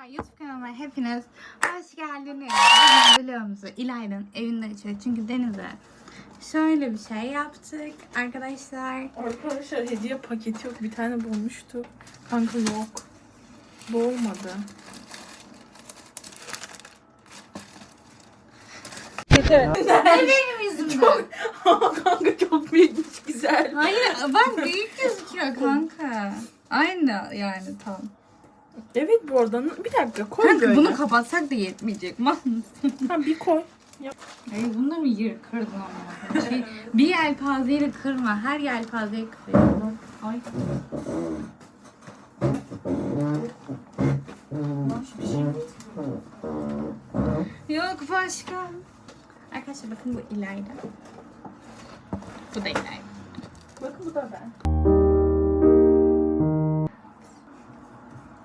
Arkadaşlar YouTube kanalıma hepiniz hoş geldiniz. Bugün vlogumuzu İlayda'nın evinde açıyoruz. Çünkü Deniz'e şöyle bir şey yaptık arkadaşlar. Arkadaşlar hediye paketi yok. Bir tane bulmuştuk. Kanka yok. Bu olmadı. Benim yüzümden? kanka çok büyükmüş güzel. Hayır bak büyük gözüküyor kanka. Aynı yani tam. Evet bu arada. Bir dakika koy Kanka böyle. bunu kapatsak da yetmeyecek. Mal mısın? Ha, bir koy. Ay bunu mı yeri kırdın ama? Şey, bir yelpazeyle kırma. Her yelpazeyi kırıyor. Ay. Yok başka. Arkadaşlar bakın bu İlayda. Bu da İlayda. Bakın bu da ben.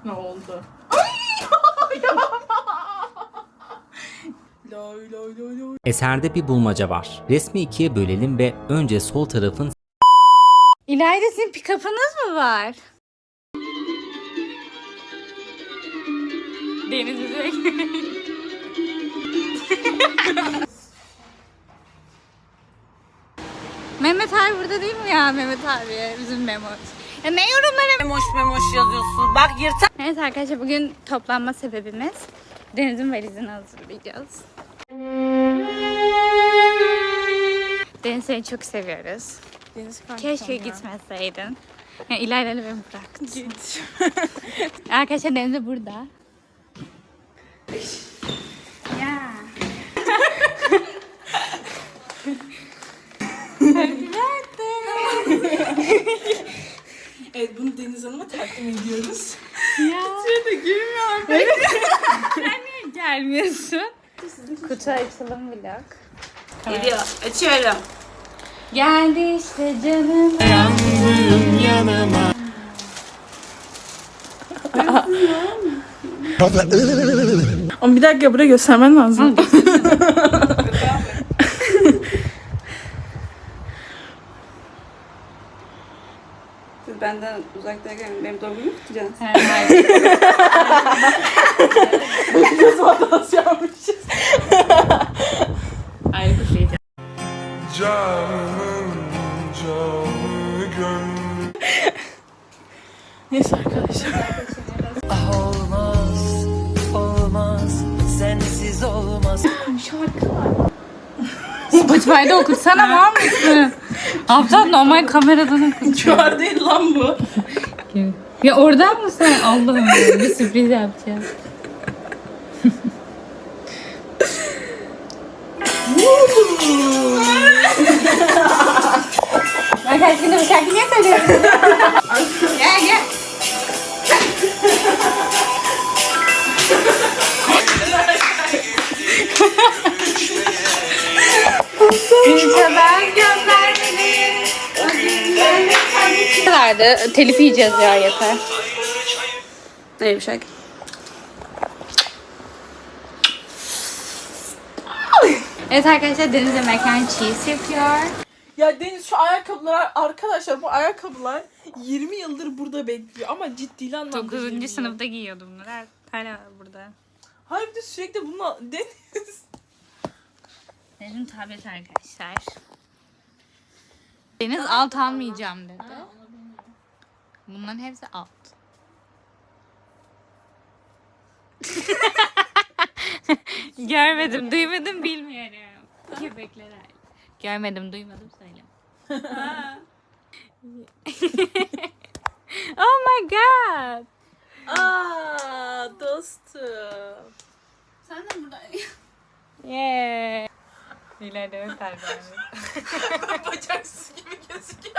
Ne oldu? Eserde bir bulmaca var. Resmi ikiye bölelim ve önce sol tarafın İlayda sizin pick-up'ınız mı var? Deniz Üzek. Mehmet abi burada değil mi ya Mehmet abi? Bizim Memo. Ne yorumlara Memoş memoş yazıyorsun. Bak yırtak. Evet arkadaşlar bugün toplanma sebebimiz Deniz'in valizini hazırlayacağız. Deniz seni çok seviyoruz. Deniz Keşke ya. gitmeseydin. Ya İlayda'yla beni bıraktın. Git. Arkadaşlar Deniz de burada. Evet bunu Deniz Hanım'a takdim ediyoruz. ya. Şöyle gülmüyor. Sen niye gelmiyorsun? Kutu açılım vlog. Geliyor. Açıyorum. Geldi işte canım. Ama bir dakika buraya göstermen lazım. benden uzaktayken benim doğum günümü mü kutlayacaksınız? Nasıl yapmışız? Ayrı kutlayacağım. Canımın canı gönlüm Neyse arkadaşlar. Olmaz. Olmaz. Sensiz olmaz. Spotify'da okutsana var mısın? Aptal normal kameradan. QR değil lan bu. Ya oradan mı sen? Allah'ım ya, bir sürpriz yapacağız. Ben kaç gündür bu şarkıyı niye söylüyorum? gel gel. İnşallah göndermeli. Ne kadardı? Telif yiyeceğiz ya yeter. Öyle bir şarkı. Evet arkadaşlar Deniz'e macaroni cheese yapıyor. Ya Deniz şu ayakkabılar arkadaşlar bu ayakkabılar 20 yıldır burada bekliyor ama ciddi anlamda 20 9. yıl. sınıfta giyiyordu bunları. Hala burada. Hayır bir de sürekli bununla Deniz. Deniz'in tableti arkadaşlar. Deniz alt almayacağım dedi. Bunların hepsi alt. Görmedim, duymadım, bilmiyorum. Köpekler hali. Görmedim, duymadım, söyle. oh my god. Aa dostum. Sen de burada. Yeah. İleride öper Bacaksız gibi gözüküyor.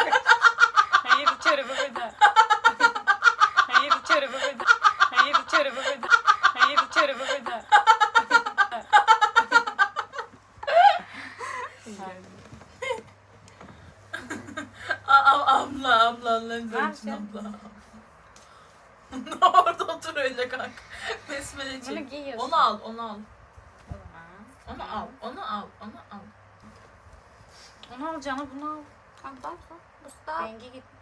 Hayır çorabı burada. Hayır çorabı burada. Hayır çorabı burada. Hayır burada. Aa, abla abla Allah için yapacaksın? abla. Orada otur öyle kanka. Besmele Bunu giyiyorsun. Onu al, onu al. Onu al, onu al, onu al. Onu al canım bunu al. Kanka Rengi git.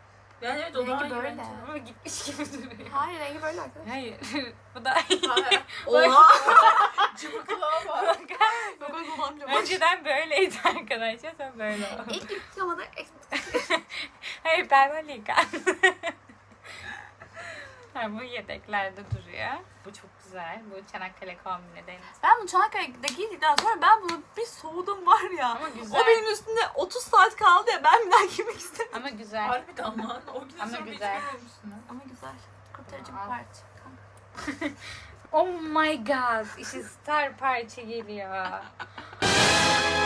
Yani evet o daha Rengi iyi böyle. bence. Ama gitmiş gibi duruyor. Hayır rengi böyle arkadaşlar. Hayır. Bu da Oha! Cıvıklığa bak. Önceden böyleydi arkadaşlar. Sonra böyle oldu. İlk yıkamada Hayır ben böyle yıkandım. Bu yedeklerde duruyor. Bu çok güzel. Bu Çanakkale kombini deniz. Ben bu Çanakkale'de giydikten sonra ben bunu bir soğudum var ya. Ama güzel. O benim üstünde 30 saat kaldı ya ben bir daha giymek istemiyorum. Ama güzel. Harbiden lan. O güne Ama sonra güzel. Ama güzel. Kurtarıcı bir parça. Oh my god. İşte star parça geliyor.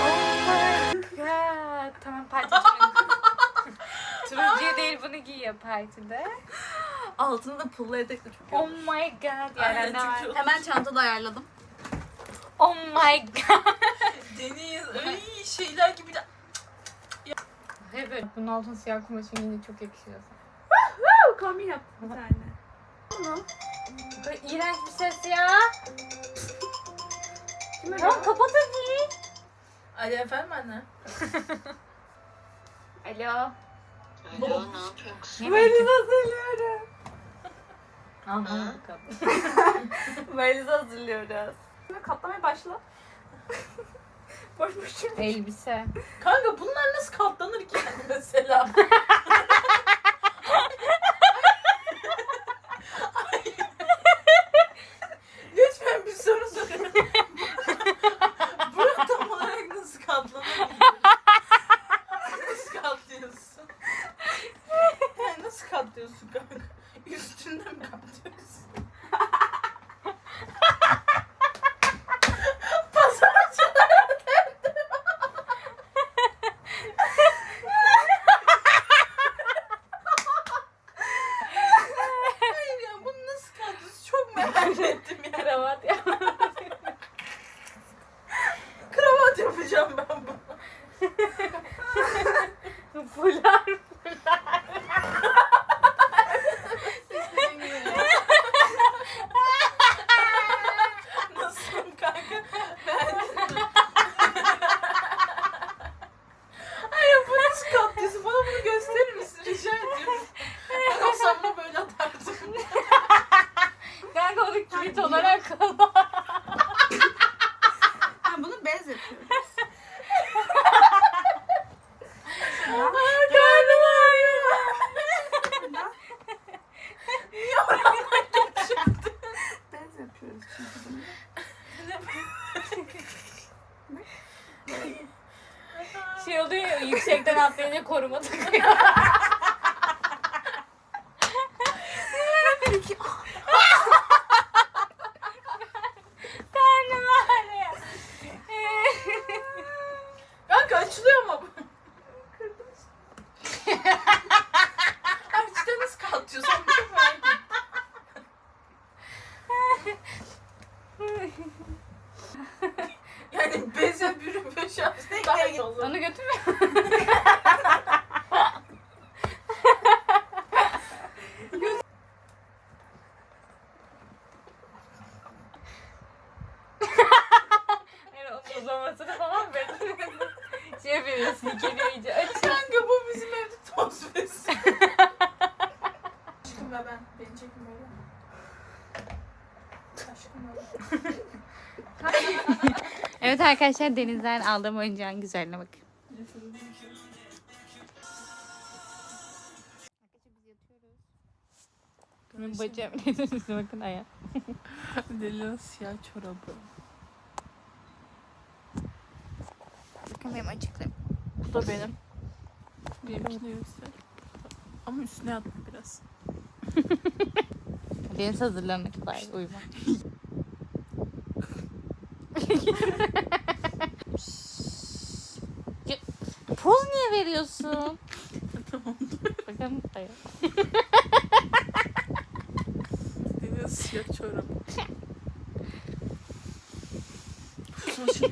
oh my god. Tamam parti turuncu. Turuncu değil bunu giyiyor partide. Altında pullu etek de çok Oh my god. Aynen, Yani çok. Hemen çantada ayarladım. Oh my god. Deniz. Ay şeyler gibi de. Evet. Bunun altına siyah kumaşı giyince çok yakışıyor. Kombin yaptım bir tane. Böyle iğrenç bir ses ya. Tamam kapat hadi. Alo efendim anne. Alo. Alo, ne yapıyorsun? Ne Valiz hazırlıyorum. Kadın. Valizi hazırlıyoruz. Katlamaya başla. boş boş. Elbise. Kanka bunlar nasıl katlanır ki mesela? Lütfen bir soru sorun. Bunu tam olarak nasıl katlanır? nasıl katlıyorsun? Yani nasıl katlıyorsun kanka? Üstünde mi katlıyorsun? Pazarcılar Hayır ya bunu nasıl katlıyorsun? Çok merak ettim ya. Kravat ya. Kravat yapacağım ben bunu. Fular. Nasılım kanka? Beğendin mi? Hayır bu nasıl katlıyorsun? Bana bunu gösterir misin? Rica ediyorum. Ben olsam bunu böyle atardım. Kanka onu kilit olarak kullan. Ha, bunu bez yapıyoruz. Ay karnım ağrıyor. Niye oramdan geçirdin? bez yapıyoruz çünkü bunu. Şey oluyor yüksekten atlayınca koruma takıyor. Karnım ağrıyor. Kanka açılıyor mu bu? Ay cidden nasıl kalkıyorsun? Ben çok merak ettim. Yani beze bürünmüş olur. Onu götürme. Hayır onun uzamasını falan bekliyorum. Şey yapıyor, silkeliyor iyice. Aç. Kanka bu bizim evde toz bezi. Aşkım ve ben. Beni çekin böyle. Aşkım ve Evet arkadaşlar denizden aldığım oyuncağın güzelliğine bakın. Benim bacağım üstüne bakın ayağa. Delil'in siyah çorabı. Bakın benim açıklığım. Bu da benim. Benimkini de. Ama üstüne yatma biraz. Deniz hazırlanana kadar uyuma. Ya, Veriyorsun? tamam. Bakın. Delil'in siyah çorabı. Saçım.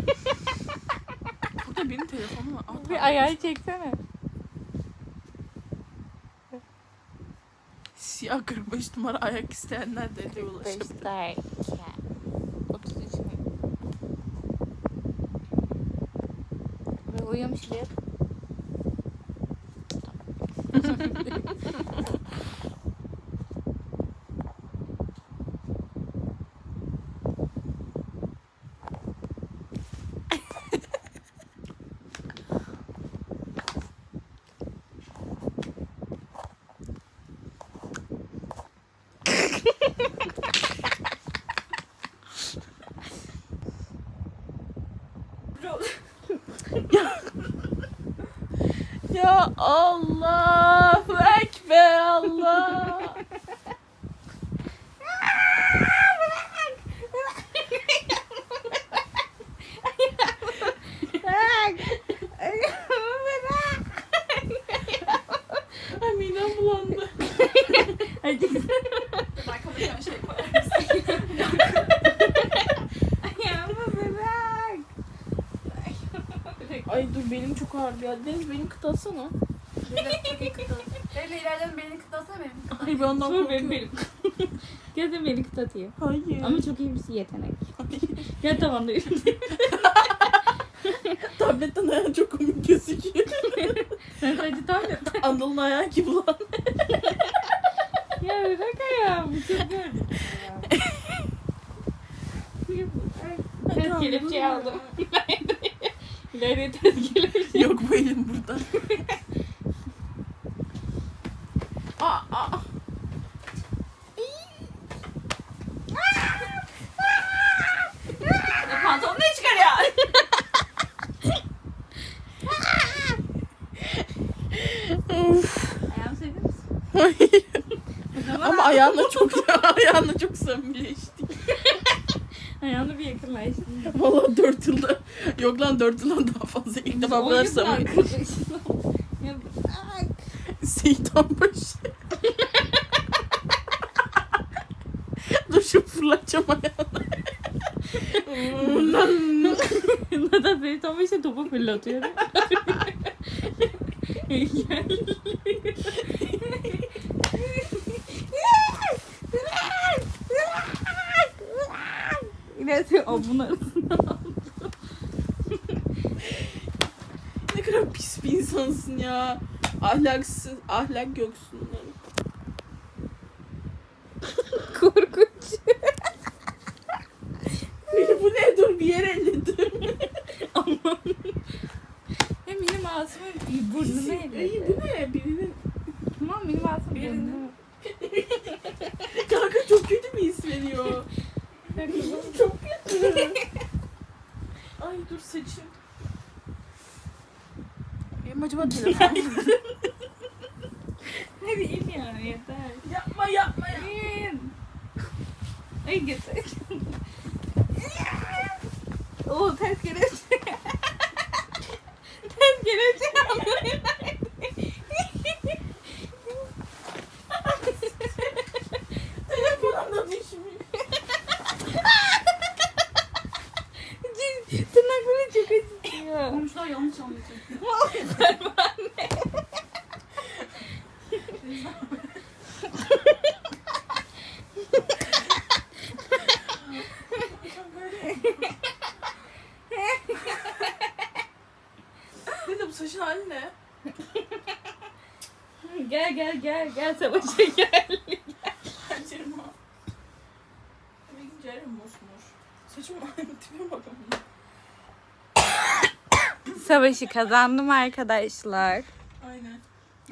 Burada benim telefonum var. Aa, Bir ayağı çeksene. Siyah 45 numara ayak isteyenler de 45 ulaşabilir. derken. 33 mü? Ve uyumuş diye. something. Ya Allahu Ekber Allah. Ağır ya. Deniz benim kıt atsana. Benim ileriden beni kıtlasana benim. Ay ben ondan Dur korkuyorum. benim benim. Gel de beni kıtlatayım. Hayır. Ama çok iyi bir yetenek. Gel tavanda yürü. Tabletten ayağın çok komik gözüküyor. Hadi tablet. Anıl'ın ayağı gibi lan. Ya bırak ayağımı. Çok gördüm. Ters kelepçeyi aldım. Ters kelepçe. Yok bu elim burada. aa, aa. Pantolonu ne çıkarıyor? Ayağımı sevdin misin? Hayır. Ama ayağınla çok ayağınla çok samimileştik. Ayağını bir yakınlaştın. Valla 4 yılda yok lan 4 yıldan daha fazla ilk defa bu kadar samimi. Seyit Anbaşı. Dur şu fırlatacağım ayağını. Neden seni tam işte topu fırlatıyor. O bunlar. ne kadar pis bir insansın ya. Ahlaksız, ahlak yoksunları. Korkunç. bu ne? Dur bir yere elledim. Hem benim ağzımı burnuna Ay elledi. bu ne? Birinin Tamam benim ağzım burnuna. kanka çok kötü bir his veriyor. Çok kötü. Ay dur saçım. Benim acaba telefon Hadi in ya yeter. Yapma yapma ya. İn. Ay getir. Oo ters kelepçe. ters kelepçe aldım. Gel gel gel savaşa gel. Pencerem ha. Benim ciğerim mosmor. Saçım tipime bakın. Savaşı kazandım arkadaşlar. Aynen.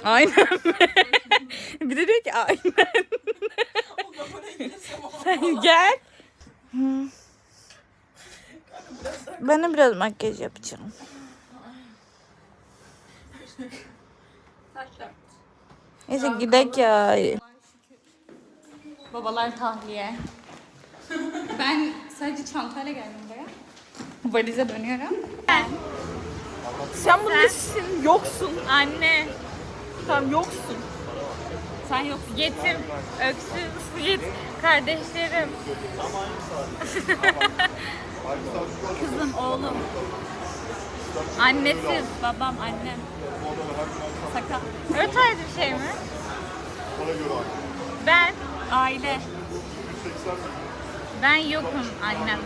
Aynen. bir de diyor ki aynen. O da buraya girsem ama. Sen gel. Ben biraz makyaj yapacağım. Saçlar. Neyse gidek ya. Babalar tahliye. ben sadece çantayla geldim buraya. Valize dönüyorum. Sen bu nesin? Yoksun. Anne. Tamam yoksun. Sen yok. Yetim. Öksüz. Yet. Kardeşlerim. Kızım, oğlum. Annesiz. Babam, annem. Sakal. Öyle tarz bir şey mi? Ben, aile. Ben yokum annem.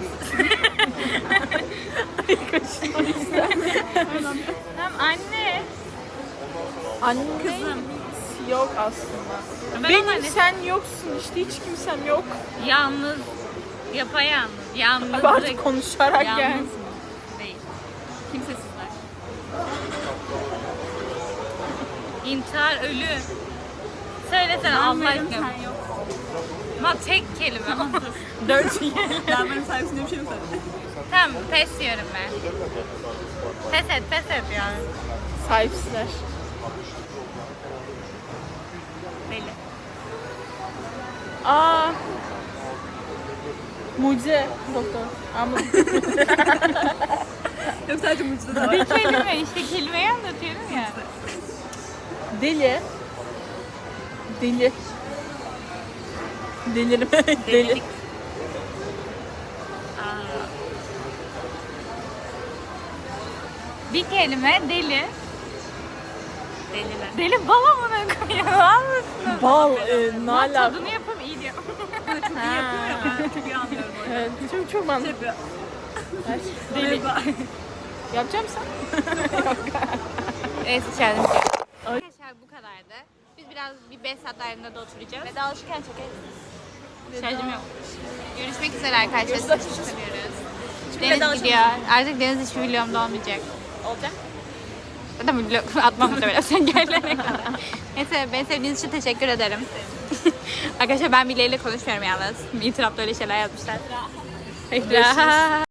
Tamam anne. Anne Kızım. yok aslında. Ben Benim annesi- sen yoksun işte hiç kimsem yok. Yalnız. Yapayalnız. Yalnız. Abi artık konuşarak. Yalnız mı? Değil. Kimsesizler. İntihar, ölü. Söylesene Allah aşkına. Sen tek kelime. Dört kelime. Ben benim sayesinde bir şey mi söyledin? tamam pes diyorum ben. Pes et, pes et yani. Sahipsizler. Belli. Aa. Mucize doktor. Ama Yok sadece mucize de var. Bir kelime işte kelimeyi anlatıyorum ya. Deli. Deli. Delirim. Deli. Delilik. Aa. Bir kelime deli. Deliler. Deli bal amına koyuyor. Bal mısın? Bal, e, nala. Tadını yapıp iyi diyor. çok iyi yapıyor ya. Ben çok iyi anlıyorum. Evet, çok çok mantıklı. Deli. Yapacağım sen. Evet içeride. Arkadaşlar bu kadardı. Biz biraz bir 5 saat ayrında da oturacağız. Ve alışırken çekeriz. Şarjım yok. Görüşmek üzere arkadaşlar. Sizi çok seviyoruz. Deniz gidiyor. Artık Deniz hiçbir vlogumda olmayacak. Olacak. Zaten vlog atmam muhtemelen sen gelene kadar. Neyse beni sevdiğiniz için teşekkür ederim. arkadaşlar ben birileriyle konuşmuyorum yalnız. İtirafta öyle şeyler yazmışlar. Tekrar.